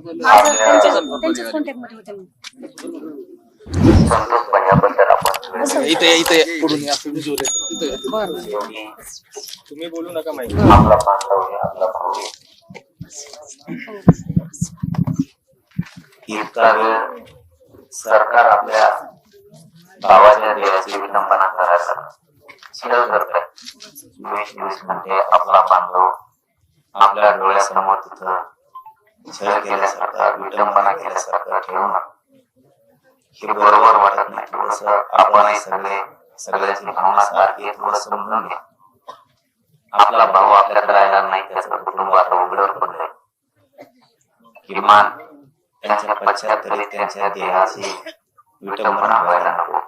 त्यांच्याच कॉन्टॅक्टमध्ये होते मी संतोष भैयाबद्दल आपण इथे इथे पुढून या, असं visual आहे. इथे या. योगी तुम्ही बोलू नका माहिती आपला बांधव आहे आपला भाऊ आहे. इतका वेळ सरकार आपल्या भावाच्या देहाची विडंबना करायला छळ करत आहे चोवीस चोवीस घंटे आपला बांधव आपल्या डोळ्यासमोर तिथं छळ केल्यासारखा विटंबना केल्यासारखा ठेवून हे बरोबर वाटत नाही. थोडस आपणही सगळे सगळ्याची भावना सारखी आहे, थोडं समजून घ्या. आपला भाऊ आपल्याकडे राहिला नाही त्याचं कुटुंब आता उघड्यावर पडलंय किमान त्यांच्या पश्चात तरी त्यांच्या देहाची विटंबना व्हायला नको.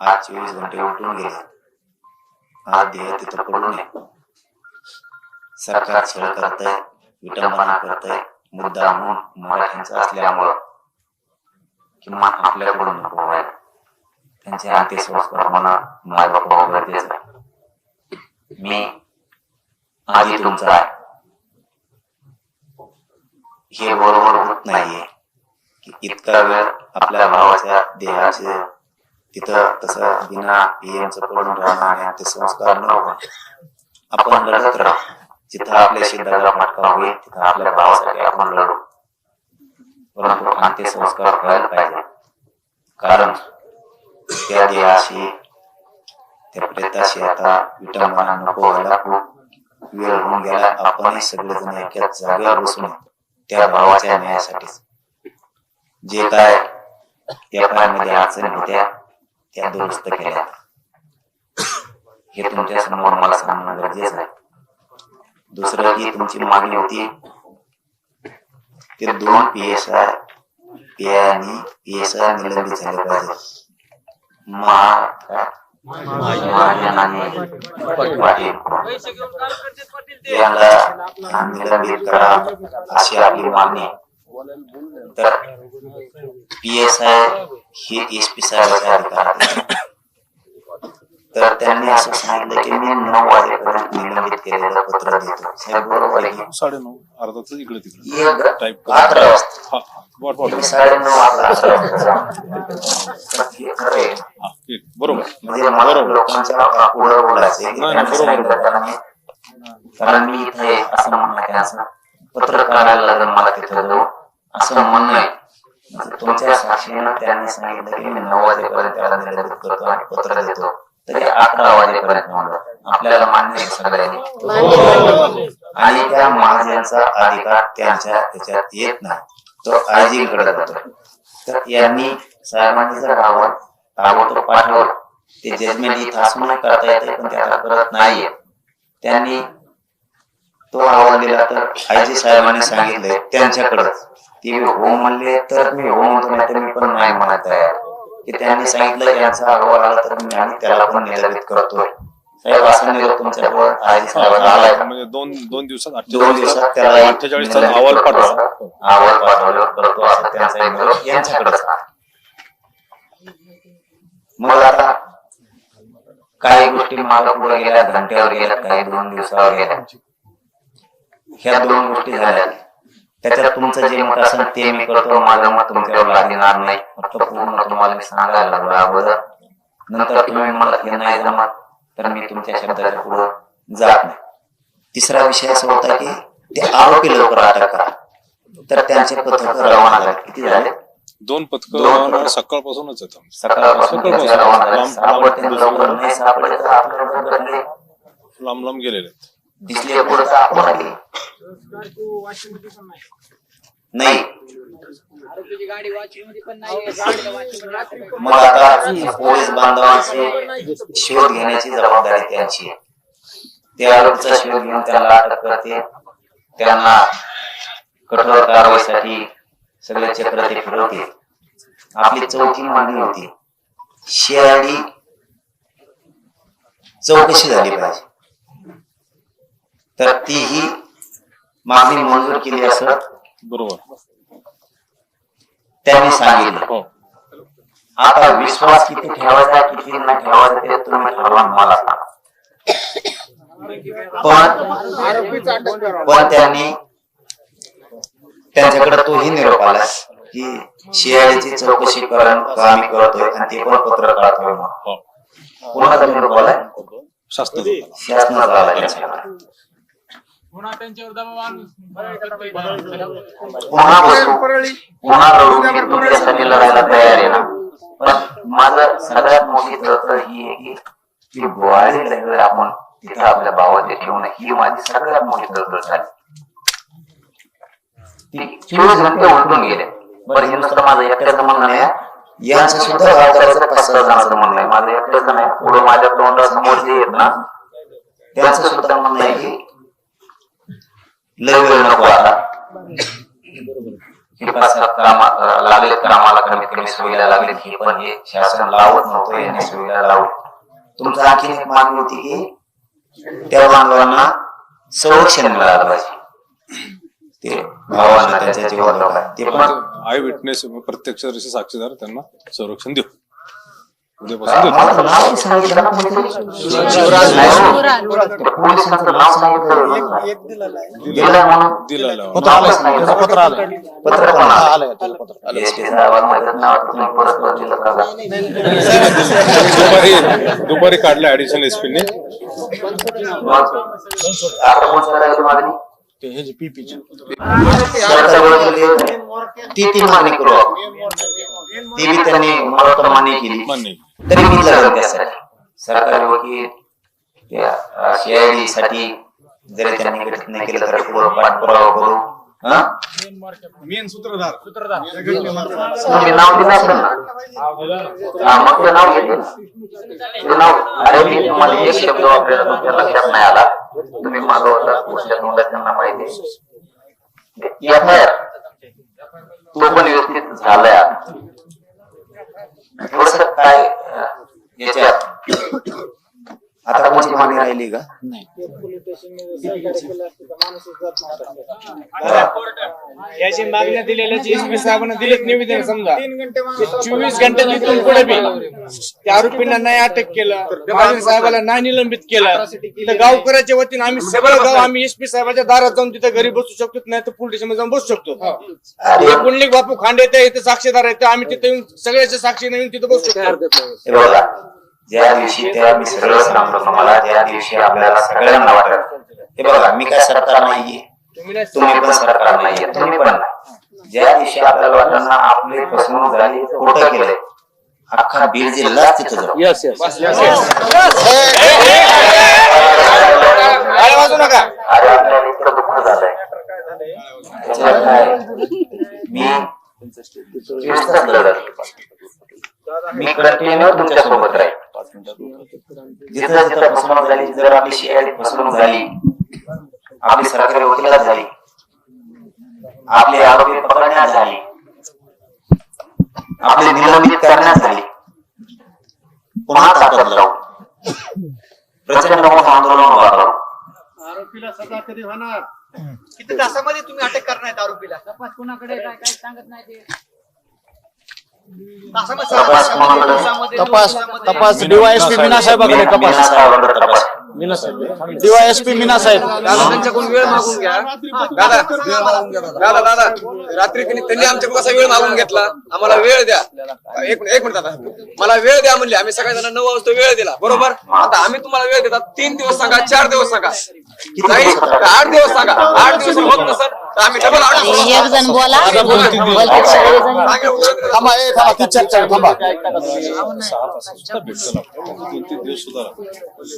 आज चोवीस घंटे उठून गेले. आज देह तिथं पडू नये. सरकार छळ करतय विटंबना करतय मुद्दा म्हणून मराठ्यांचा असल्यामुळं. किमान आपल्याकडून नको व्हायला त्यांचे अंत्यसंस्कार होणं माझं गरजेचं आहे. मी आधी तुमचा आहे. हे बरोबर होत नाहीये की इतका वेळ आपल्या भावाच्या देहाचे तिथं तसं बिना पीएमचं पडून राहणं आणि अंत्यसंस्कार न होणं आपण लढत राहू. जिथं आपल्याशी दगा फटका होईल तिथं आपल्या भावासाठी आपण लढू. परंतु अंत्यसंस्कार व्हायला पाहिजे. कारण त्या देहाशी त्या प्रेताशी आता विटंबना नको व्हायला खूप वेळ होऊन गेला. आपणही सगळेजण एकाच जागेवर बसून त्या भावाच्या न्यायासाठीच. जे काय त्या काळामध्ये अडचणी होत्या त्या दुरुस्त केल्या. हे तुमच्यासमोर मला सांगणं गरजेचं आहे. दुसरं की तुमची मागणी होती ते दोन P S I P I आणि पी एस आय निलंबित झाले पाहिजे निलंबित करा अशी आपली मागणी. तर पी एस आय हे एस पी साहेबाच्या अधिकारात. तर त्यांनी असं सांगितलं की मी नऊ वाजेपर्यंत निलंबित केलेलं पत्र देतो. साहेब बरोबर आहे की? साडेनऊ अर्धा तास इकडे तिकडे. एक टाईप अकरा वाजता. हा वाट वाट. तुम्ही साडेनऊ वाजता अकरा वाजता. हे खरं आहे. हा, ठीक. बरोबर. म्हणजे मला बरोबर. लोकांच्या पुढे बोलायचं नाही, त्यांनी बरोबर. सांगितलं कारण मी कारण मी इथे असं म्हणणं आहे त्यांचं पत्र काढायला लागेल मला तिथं जाऊ असं म्हणणं आहे. म्हणजे तुमच्या साक्षीनं त्यांनी सांगितलं की मी नऊ वाजेपर्यंत त्याला निलंबित करतो आणि पत्र देतो. तरी अकरा वाजेपर्यंत म्हणलं आपल्याला मान्य आहे सगळ्यांनी. आणि त्या महाजनचा अधिकार त्यांच्या त्याच्यात येत नाही. तो आजीकडे जातो. तर यांनी साहेबांनी जर अहवाल ताबडतोब पाठवलं. ते जजमेंट इथं असून करता येते पण ते आता करत नाहीये. त्यांनी तो अहवाल दिला तर आयजी साहेबांनी सांगितलंय त्यांच्याकडंच ते हो म्हणले तर मी हो म्हणतो नाही तर मी पण नाही म्हणत आहे. की त्यांनी सांगितलं यांचा अहवाल आला तर मी आणि त्याला पण निलंबित करतोय. साहेब असं निरोप तुमच्याजवळ आयजी साहेबांना आलाय का? म्हणजे दोन दोन दिवसात दोन दिवसात त्याला अठ्ठेचाळीसचा अहवाल पाठवा अहवाल पाठवल्यावर करतो असं त्यांचा एक निरोप यांच्याकडेच. आहे. मग आता काही गोष्टी मागे पुढे गेल्या घंट्यावर गेल्या काही दोन दिवसावर गेल्या. ह्या दोन गोष्टी झाल्या. त्याच्यात तुमचं जे मत असेल ते मी करतो. माझं मत तुमच्यावर लागणार नाही. फक्त पूर्ण तुम्हाला मी सांगायला लागलो अगोदर नंतर तुम्ही मला हे नाही जमत. तर मी तुमच्या शब्दाच्या पुढे जात नाही. तिसरा विषय असा होता की ते आरोपी लवकर अटक करा. तर त्यांचे पथक रवाना झाले. किती झाले? दोन पथक दोन. सकाळपासूनच आमचे. सकाळपासून रवाना झाले. सापडते लांब- लवकर नाही सापडले तर आपल्याला. लांब लांब गेलेले आहेत. दिसले पुढे आपण आले. नाही. मग आता पोलीस बांधवांची शोध घेण्याची जबाबदारी त्यांची आहे. ते आरोपीचा शोध घेऊन त्याला अटक करते. त्यांना कठोर कारवाईसाठी सगळे चक्र ते फिरवते. आपली चौथी मागणी होती. शिआयडी चौकशी झाली पाहिजे. तर तीही मागणी मंजूर केली असं बरोबर त्यांनी सांगितलं हो आता विश्वास किती ठेवायचा किती नाही ठेवायचा ते तुम्ही ठरवा मला सांगा पण पण त्यांनी त्यांच्याकडे तोही निरोप आला की शियाळीची चौकशी करण आम्ही करतोय आणि ते पण पत्र काढतोय म्हणून. हो. कोणाचा निरोप आलाय शासनाचं होतं. पुन्हा बसू पुन्हा लढू मी तुमच्यासाठी लढायला तयार आहे ना? पण माझं सगळ्यात मोठी तळतळ ही आहे की बोवाळी आपण तिथं आपल्या भावाचे ठेवून ही माझी सगळ्यात मोठी तळतळ झाली. ती चोवीस घंटे उलटून गेले. बरं हे नुसतं माझं एकट्याचं म्हणणं नाही यांचं सुद्धा गावकऱ्याचं पाच सहा जणांचं म्हणणं आहे. माझं एकट्याचं नाही पुढे माझ्या तोंडासमोर जे येत ना त्यांचं सुद्धा म्हणणं आहे की लय वेळ नको आता. हे पाच सात कामा लागले कामाला कमीत कमी सोयीला लागले हे पण हे शासन लावत नव्हतं याने सोयीला लावलं. तुमचं आणखीन एक मागणी होती की त्या बांधवांना संरक्षण मिळालं पाहिजे. ते भावांना त्यांच्या जीवाला. ते पण आय विटनेस प्रत्यक्ष साक्षीदार त्यांना संरक्षण देऊ. उद्यापासून देऊ मला नाव सांगितलं ना कोणीतरी? शिवराज नाही हो. त्या पोलिसांचं नाव सांगितलं दिलंय म्हणून दिलेलं पत्र आलं पत्र आलं पत्र पण आलं एस टी साहेबांना माहितच नाही वाटत तुम्ही परत परत दिलं का दुपारी दुपारी काढलं ऍडिशनल एसपीने मग आता कोण करायचं मागणी सरकारकडे ती ती मागणी करू आपण. ती बी त्यांनी मला वाटतं मान्य केली मान्य तरी मी लढत त्यासाठी सरकारी वकील त्या सीआयडी साठी जरी त्यांनी गठीत नाही केलं तर पुढं पाठपुरावा करू हा? तुम्ही नाव दिलं असेल ना? हा, मग ते नाव घेते ते नाव अरे मी तुम्हाला एक शब्द वापरायला तुमच्या लक्षात नाही आला. तुम्ही मागं होता पुढच्या तोंडात त्यांना माहिती एफ आय आर तो पण व्यवस्थित झालाय आता. थोडस काय अं, याच्यात? आता कोणती मागणी राहिली का? याची मागण्या दिलेल्या एसपी साहेबांना दिलेत निवेदन समजा. चोवीस घंटे तिथून पुढे बी. त्या आरोपींना नाही अटक केलं महाजन साहेबाला नाही निलंबित केलं. तर गावकऱ्याच्या वतीने आम्ही सगळं गाव आम्ही एसपी साहेबाच्या दारात जाऊन तिथं घरी बसू शकतो नाही तर पोलीस स्टेशन जाऊन बसू शकतो. अरे. हे पुंडलिक बापू खांडे ते इथे साक्षीदार आहेत ते आम्ही तिथे येऊन सगळ्याच्या साक्षी येऊन तिथे बसू शकतो. ज्या दिवशी त्या मी सगळं सांगतो तुम्हाला ज्या दिवशी आपल्याला सगळ्यांना वाटत. हे बघा मी काय सरकार नाहीये. तुम्ही पण सरकार नाहीये. तुम्ही पण नाही. ज्या दिवशी आपल्याला वाटत ना आपली फसवणूक झाली खोटं केलंय अख्खा बीड जिल्हाच तिथं अरे आपल्याला इतकं दुःख झालंय. काय? मी मी कंटिन्यू तुमच्यासोबत राहील जिथं जिथं फसवणूक झाली जर आपली फसवणूक झाली आपली सरकारी वकिलात झाली आपले आरोपी पकडण्यात झाली आपले निलंबित करण्यात झाली पुन्हा ताकद लावू. प्रचंड मोठं आंदोलन वाढवू आरोपीला सजा कधी होणार? किती तासामध्ये तुम्ही अटक करणार आहेत आरोपीला? तपास कोणाकडे काय काय सांगत नाही तपास तपास डीवायएसपी मीना साहेबाकडे मीना तपास. डीवायएसपी मीना साहेब. दादा त्यांच्याकडून वेळ मागून घ्या. दादा दादा दादा. रात्री त्यांनी त्यांनी आमच्याकडून कसा वेळ मागून घेतला? आम्हाला वेळ द्या. एक एक मिनिट दादा मला वेळ द्या म्हणले. आम्ही सगळ्या नऊ वाजता वेळ दिला. बरोबर? आता आम्ही तुम्हाला वेळ देतात. तीन दिवस सांगा चार दिवस सांगा. नाही आठ दिवस सांगा आठ दिवस होत नसेल तर आम्ही डबल आठ दिवस एक जण बोला आता बोला. बोलतात सगळेजण. सांगा, उद्या द्या. थांबा ए थांबा ती चर्चा आहे, थांबा सहा तास.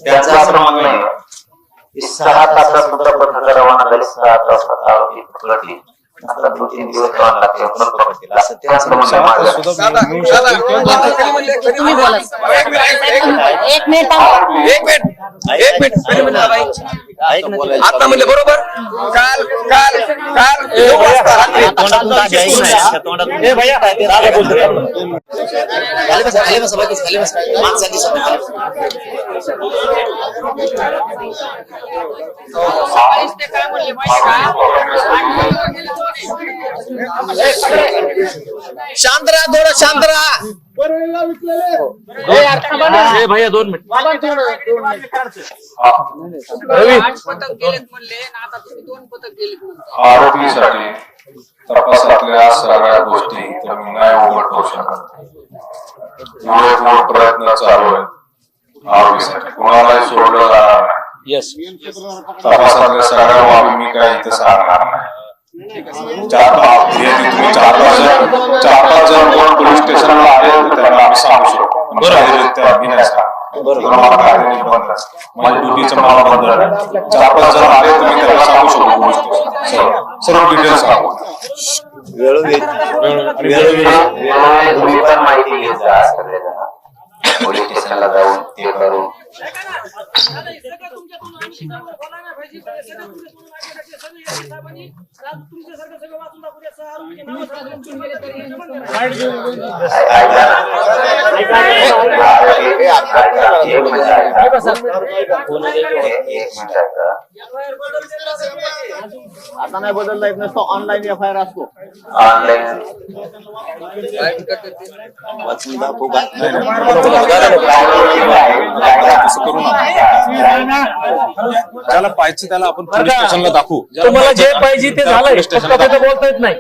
त्यांचं असं म्हणणं आहे की तासात सुद्धा पथक रवाना झाली सहा तासात आरोपी पकडली आता दोन तीन दिवस रवाना लागते पण पकडतील असं त्यांचं म्हणणं सहा आहे तास माझं. सुद्धा दादा मिळू दादा शकते दादा, कधी म्हणले कधी तुम्ही म्हणले? बोला. एक मिनिट एक मिनिट एक मिनिट थांबा. एक मिनिट एक मिनिट कधी म्हणले दादा? आता म्हणले बरोबर? काल काल काल। नऊ वाजता रात्री ए भैया दादा बोलतो खाली परळीला विकलेले दोन मिनिट. आरोपीसाठी तपासातल्या सगळ्या गोष्टी तुम्ही नाही उघड करू शकत पुरेपूर प्रयत्न चालू आहेत आरोपीसाठी कुणालाही सोडलं जाणार नाही. येस तपासातल्या सगळ्या बाबी मी काही इथे सांगणार नाही. चार पाच तुम्ही चार पाच जण चार पाच जण कोण पोलीस स्टेशनला आले तर त्यांना आम्ही सांगू शकतो. कायद्याने बंद आहे. माझ्या ड्युटीचं मला बंद आहे. चार पाच जण आले तर मी त्यांना सांगू शकतो पोलीस स्टेशन सर्व डिटेल्स सांगू. वेळोवेळी. तुम्ही माहिती घेत पोलीस स्टेशनला जाऊन ते करून तुमच्यासारखं सगळं वाचून दाखवू आता नाही बदलला नसतो ऑनलाईन एफ आय आर असतो. ज्याला पाहिजे त्याला आपण पोलीस स्टेशनला दाखवू. तुम्हाला जे पाहिजे ते झालंय. पोलीस फक्त बोलता येत नाही.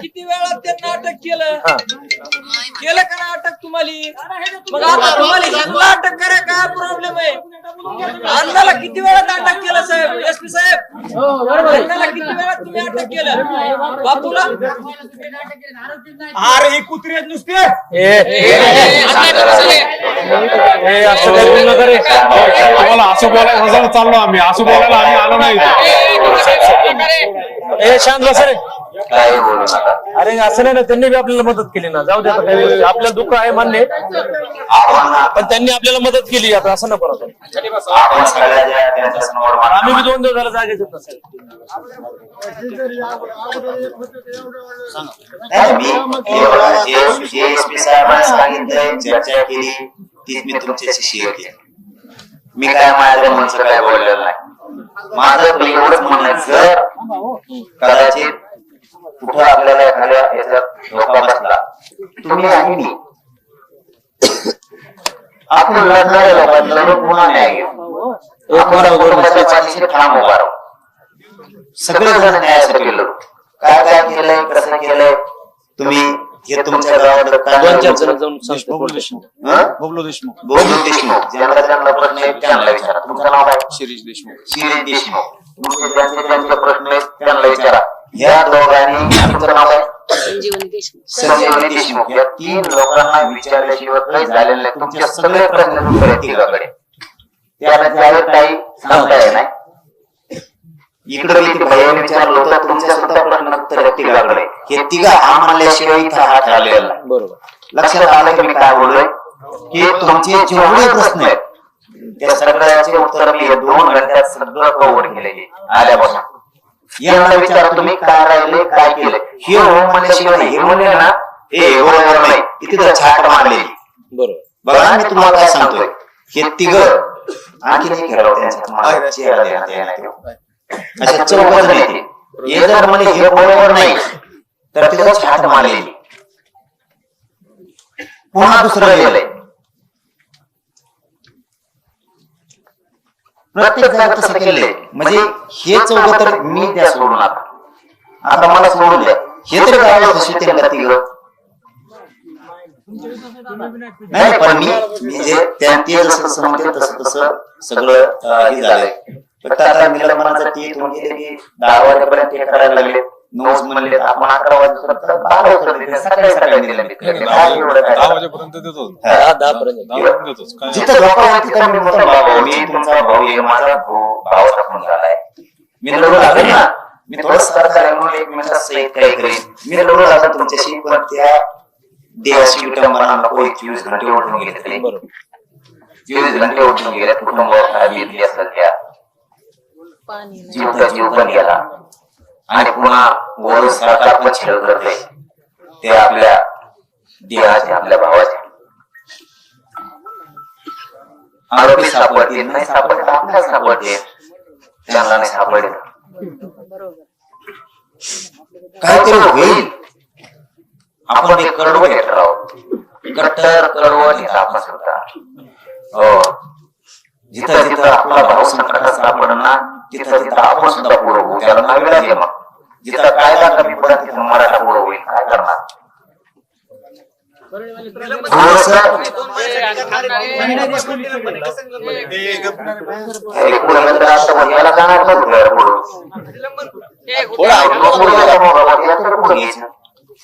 किती वेळा त्यांना अटक केलं? केलं का ना अटक तुम्हाला? मग आता तुम्हाला ह्यांना अटक करा काय प्रॉब्लेम आहे? अण्णाला किती वेळा अटक केलं साहेब? एस पी साहेब? अण्णाला किती वेळा तुम्ही अटक केलं? बापूला? अरे ही कुत्री आहेत नुसते. ए, ए, ए, असं बोलू नका रे. तुम्हाला असं बोलायला चाललो आम्ही. असं बोलायला आम्ही आलो नाही. ए शांत बसा रे. काही बोलू नका अरे असं नाही ना त्यांनी बी आपल्याला मदत केली ना जाऊ दे आता काही गोष्टी. आपल्याला दुःख आहे मान्य आहे. आपण पण त्यांनी आपल्याला मदत केली आता असं नको आता. आपण सगळ्या ज्या त्यांच्यासमोर आम्ही बी दोन दिवस झाला जागेच येत नसेल नाही, मी हे बघा, जे जे एस पी साहेबांनी सांगितलंय चर्चा केली तीच मी तुमच्याशी शेअर केली मी काय माझ्या मनचं काय बोललेलं नाही माझं एवढंच म्हणणं आहे, जर कदाचित कुठं आपल्याला एखाद्या याच्यात धोका बसला. तुम्ही आणि मी आपण लढणाऱ्या लोकांना लोक पुन्हा न्याय घेऊ कुटुंबाच्या ठाम उभा राहू. सगळेजण न्यायासाठी लढू काय काय केलंय? कसं केलंय? तुम्ही हे तुमच्या? बबलू देशमुख बोलू देशमुख. ज्यांना ज्यांना प्रश्न आहेत त्यांना विचारा. तुमचं नाव काय? शिरीष देशमुख. शिरीष देशमुख. तुमचे ज्यांचे ज्यांचे प्रश्न आहेत त्यांना विचारा. या दोघांनी तुमचं नाव काय संजीवनी देशमुख. संजीवनी देशमुख. या तीन लोकांना विचारल्याशिवाय काही झालेलं नाही. तुमचे सगळे प्रश्न उत्तर आहेत तिघाकडे. त्याला त्यावेळेस काही सांगता नाही. इकडे भयाने विचारलं होतं तुमच्या सुद्धा प्रश्न उत्तर तिघाकडे. हे तिघा हा म्हणल्याशिवाय इथं हात आलेला नाही. बरोबर. लक्षात आलं की मी काय बोललोय? की तुमचे जेवढे प्रश्न आहेत त्या सगळ्याचे उत्तर मी या दोन घंट्यात सगळं कव्हर केले आल्यापासून. यांना विचारा तुम्ही काय राहिले काय केलंय हे हो म्हणल्याशिवाय हे म्हणले ना हे बरोबर नाही. तिथे छाट मारलेली. बरोबर. बघा मी तुम्हाला काय सांगतोय? हे तिघ आणखी नाही खेळावं नाही. अशा चौघ जण येते हे जर म्हणे हे बरोबर नाही तर तिथं छाट मारलेली. पुन्हा दुसरं गेलंय. प्रत्येक जागा तसं केलंय. म्हणजे हे चौघ तर मी त्या सोडून आता आता मला सोडून द्या. हे तरी त्यांना तिघ नाही. पण मी मी जे त्या- ते जसं जसं म्हणते तसं तसं सगळं हे झालंय. फक्त आता निलंबनाचं ते की दहा वाजेपर्यंत हे करायला लागले. नऊच म्हणले आपण अकरा वाजेपर्यंत बारा वाजता सकाळी सकाळी निलंबित केले. काय एवढं काय? दहा वाजेपर्यंत देतो हा. दहा दहा पर्यंत दहा वाजेपर्यंत देतोच काय? जिथं आहे तिथं मी तुमचा भाऊ आहे माझा भाऊ भावाचा फोन झालाय मी लढू लागेल ना मी थोडं सरकार म्हणून एक मिनिटात सहित काही करेन. मी लढू लागेल तुमच्याशी पण त्या देवाशी विटंबना नको एक चोवीस घंटे उठून गेले तरी. चोवीस घंटे उठून गेले कुटुंबावर काय बीतली असेल त्या पाणी नाही. जीव जीव पण गेला. आणि पुन्हा वरून सरकार पण छेड करते ते आपल्या देहाचे आपल्या भावाचे. आरोपी सापडतील नाही सापडतील आपल्याला सापडतील. त्यांना नाही सापडेल. काहीतरी होईल. आपण ते कडवं घेत कट्टर कडवं नेता आपण सुद्धा. हो. जिथं जिथं आपला भाऊ संकटात सापडना तिथं तिथं आपण सुद्धा पुढं होऊ. त्याला दे मग जिथं कायदा कमी पडत तिथं मराठा पुढं होईल. काय करणार? थोडंसं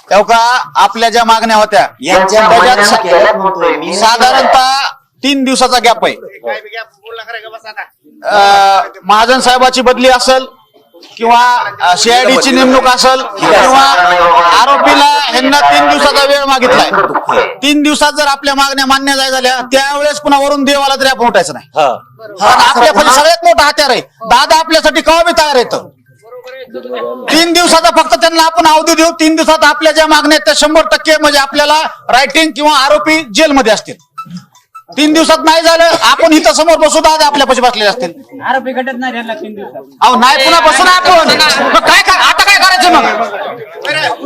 हे का? आपल्या ज्या मागण्या होत्या यांच्या साधारणतः तीन दिवसाचा गॅप आहे. महाजन साहेबाची बदली असेल किंवा सीआयडीची नेमणूक असेल किंवा आरोपीला ह्यांना तीन दिवसाचा वेळ मागितलाय. तीन दिवसात जर आपल्या मागण्या मान्य झाल्या त्यावेळेस पुन्हा वरून देवाला तरी आपण उठायचं नाही. आपल्यासाठी सगळ्यात मोठा हत्यार आहे. दादा आपल्यासाठी केव्हा बी तयार येतं तीन दिवसाचा फक्त त्यांना आपण अवधी देऊ तीन दिवसात आपल्या ज्या मागण्या आहेत त्या शंभर टक्के म्हणजे आपल्याला रायटिंग किंवा आरोपी जेलमध्ये असतील. तीन दिवसात नाही झालं आपण इथं समोर बसू दादा आपल्यापाशी बसलेले असतील आरोपी घटत नाही यांना तीन दिवसात अहो नाही पुन्हा बसू ना आपण मग काय काय आता काय करायचं मग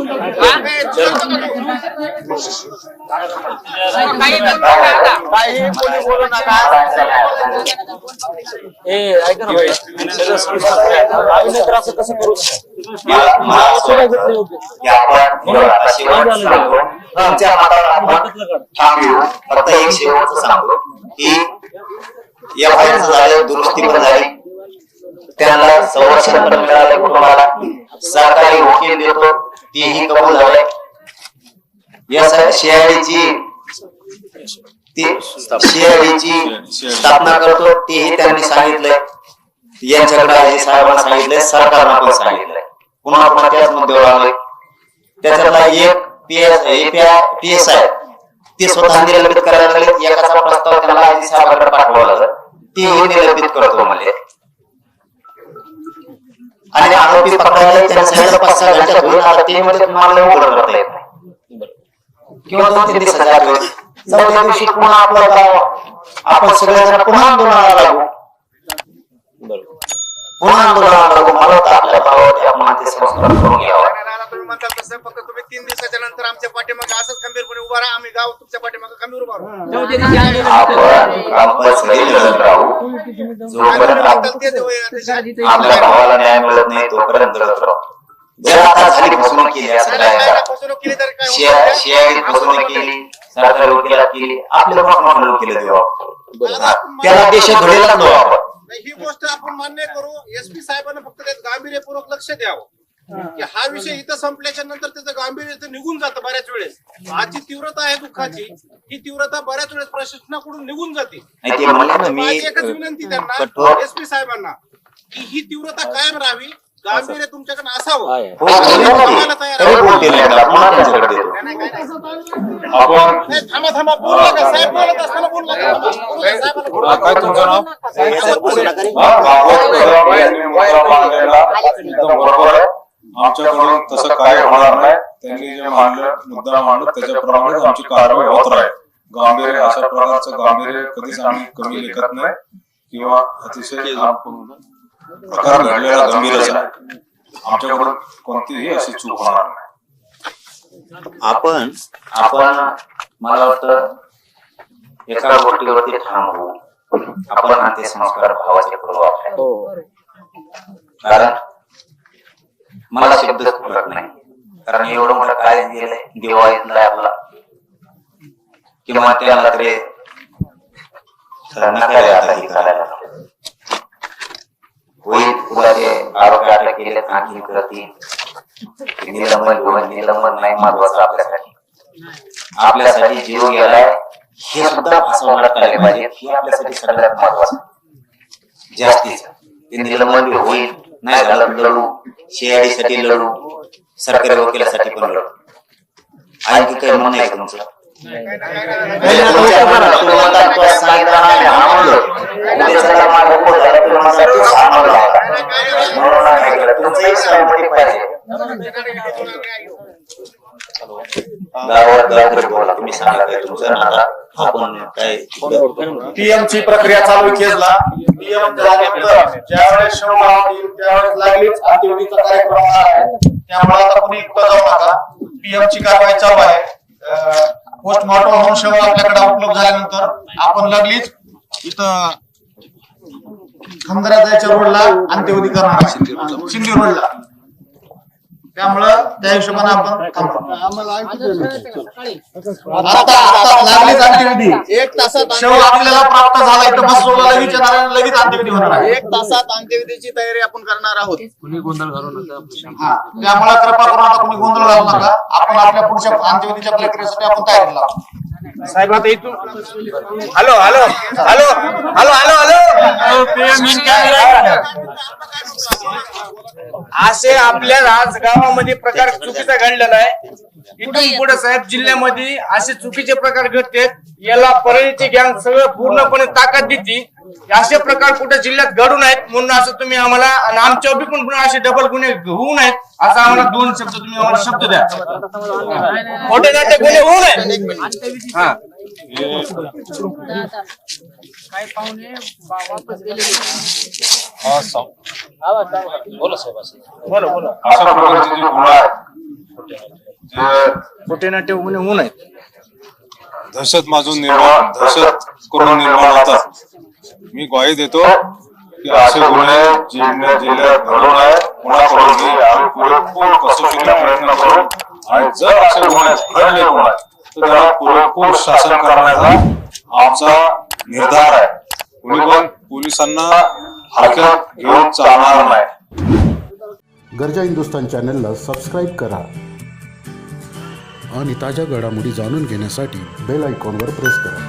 ए ऐका ना भाई सगळं. आम्ही असं कसं करू फक्त एक शेवटचं सांगतो की एफ आय आर दुरुस्ती पण झाली त्यांना संरक्षण पण मिळालं कुटुंबाला सरकारी वकील देतो तेही कबूल झाले या सीआयडीची सीआयडीची स्थापना करतो तेही त्यांनी सांगितलंय यांच्याकडे साहेबांना सांगितलंय सरकारनं पण सांगितलंय. पुन्हा पुन्हा त्याच मुद्द्यावर आलोय त्याच्यातला एक पी एस आय ते स्वतः निलंबित करायला लागले एकाचा प्रस्ताव त्यांना आयजी साहेबांकडे पाठवला जात तेही निलंबित करतो म्हणजे आणि आरोपी पकडायला त्यांना सांगितलं पाच सहा घंटा घेऊन आता ते म्हणजे तुम्हाला उघड करता येत नाही. किंवा दोन तीन दिवसाच्या आत चौथ्या दिवशी पुन्हा आपलं गाव. आपण सगळेजण पुन्हा आंदोलनाला लागू. बरोबर. पुन्हा मला आपल्या आपण ते संस्कार करून घ्यावा नाही, नाही, आता तुम्ही म्हणता तसं फक्त तुम्ही तीन दिवसाच्या नंतर आमच्या पाठीमागे असंच खंबीरपणे उभा राहा आम्ही गाव तुमच्या पाठीमागे खंबीर उभा आपण राहू जोपर्यंत. आपल्या भावाला न्याय मिळत नाही तोपर्यंत लढत राहू जर आता झाली फसवणूक केली असं नाही, नाही, काय नाही, फसवणूक केली तर काय शियाळी फसवणूक केली सरकारी वकिला केली आपल्या देऊ आपण. त्याला घडेला ही गोष्ट आपण मान्य करू. एसपी साहेबांना फक्त त्यात गांभीर्यपूर्वक लक्ष द्यावं. की हा विषय इथं संपल्याच्या नंतर त्याचं गांभीर्य इथं निघून जातं बऱ्याच वेळेस. आजची तीव्रता आहे दुःखाची. ही तीव्रता बऱ्याच वेळेस प्रशासनाकडून निघून जाते. माझी एकच विनंती त्यांना एसपी साहेबांना की ही तीव्रता कायम राहावी. गांभीर्य तुमच्याकडे असावं. आहे. हो, बोलले ना ते. तरी बोलतील नाही आता, पुन्हा त्यांच्याकडे देतो. नाही, नाही, नाही. आपण नाही, थांबा थांबा. बोलू नका. साहेब बोलत असताना बोलू नका. थांबा. बोलू नका, साहेबांना बोलू हा, नका. काय तुमचं नाव? बोलू नका. हा, भागवत कदम यांनी मुद्दा मांडलेला एकदम बरोबर आहे. आमच्याकडून तसं काय होणार नाही. त्यांनी जे मांडलं मुद्दा मांडलं त्याच्याप्रमाणेच आमची कारवाई होत राहील. गांभीर्य अशा प्रकारचं गांभीर्य कधीच आम्ही कमी लेखत नाही. किंवा अतिशय आपण- प्रकार घडलेला गंभीरच आहे आमच्याकडून कोणतीही अशी चूक होणार नाही. आपण आपण मला वाटतं एका गोष्टीवरती ठाम होऊ. आपण अंत्यसंस्कार भावाचे करू हो. कारण मला शब्दच फुटत नाही. कारण एवढं मोठं काय गेलंय? देवा इथलाय आपला. किंवा त्याला तरी आता हे करायला होईल आरोग्य अटक केले आणखी करत येईल निलंबन घेऊन निलंबन नाही महत्वाचं आपल्यासाठी. आपल्यासाठी जीव गेलाय हे सुद्धा फसवण्यात आले पाहिजे हे आपल्यासाठी सगळ्यात महत्वाचं. जास्तीच. ते निलंबन होईल नाही झालं लढू. शेआडीसाठी लढू सरकारी वकिलासाठी पण लढू. आणखी काही म्हणणं आहे का तुमचं? पीएमची पीएम ची प्रक्रिया चालू केसला पीएम झाल्यानंतर ज्यावेळेस शेवगाव येईल त्यावेळेस लागलीच अंत्यविधीचा कार्यक्रम होणार आहे. त्यामुळे आता कुणी कुठं जाऊ नका पीएम ची कारवाई चालू आहे. पोस्टमॉर्टम होऊन सेवा आपल्याकडे उपलब्ध झाल्यानंतर आपण लागलीच इथं खंदरा जायच्या रोडला अंत्यविधी करणार शिंदे रोडला. त्यामुळं त्या हिशोबाने आपण थांबतो. आता आता लागलीच अंत्यविधी एक तासात शव आपल्याला प्राप्त झाला इथं बसवला लगेच येणार लगेच अंत्यविधी होणार आहे. एक तासात अंत्यविधीची तयारी आपण करणार आहोत. हा. त्यामुळे कृपा करून आता कोणी गोंधळ घालू नका. आपण आपल्या पुढच्या अंत्यविधीच्या प्रक्रियेसाठी आपण तयारी लावू. साहेब आता इथून hello hello hello hello hello hello. असे आपल्या आज गावामध्ये प्रकार चुकीचा घडलेला आहे. इथून पुढे साहेब जिल्ह्यामध्ये असे चुकीचे प्रकार घडतात. याला परळीची गँग सगळं पूर्णपणे ताकद देते. असे प्रकार कुठे जिल्ह्यात घडू नयेत म्हणून असं तुम्ही आम्हाला आणि आमच्या बी पण पुन्हा असे डबल गुन्हे होऊ नयेत असं आम्हाला दोन शब्द तुम्ही आम्हाला शब्द द्या. खोटे नाटे गुन्हे होऊ नये हा. हा, सांग. बोला साहेब बोला. बोला अशा प्रकारचे जे गुन्हे आहेत खोटे नाटे गुन्हे होऊ नयेत. दहशत माजून निर्माण दहशत करून निर्माण होतात. मी ग्वाही देतो की असे गुन्हे जिल्ह्या जिल्ह्यात घडू नये. कुणाकडूनही आम्ही पुरेपूर कसोशीने प्रयत्न करू. आणि जर असे गुन्हे घडले कोणा तर त्याला पुरेपूर शासन करण्याचा आमचा निर्धार आहे. कुणी पण पोलिसांना हलक्यात घेऊन चालणार नाही. गरजा हिंदुस्तान चॅनलला सबस्क्राईब करा आणि ताज्या घडामोडी जाणून घेण्यासाठी बेल आयकॉनवर प्रेस करा.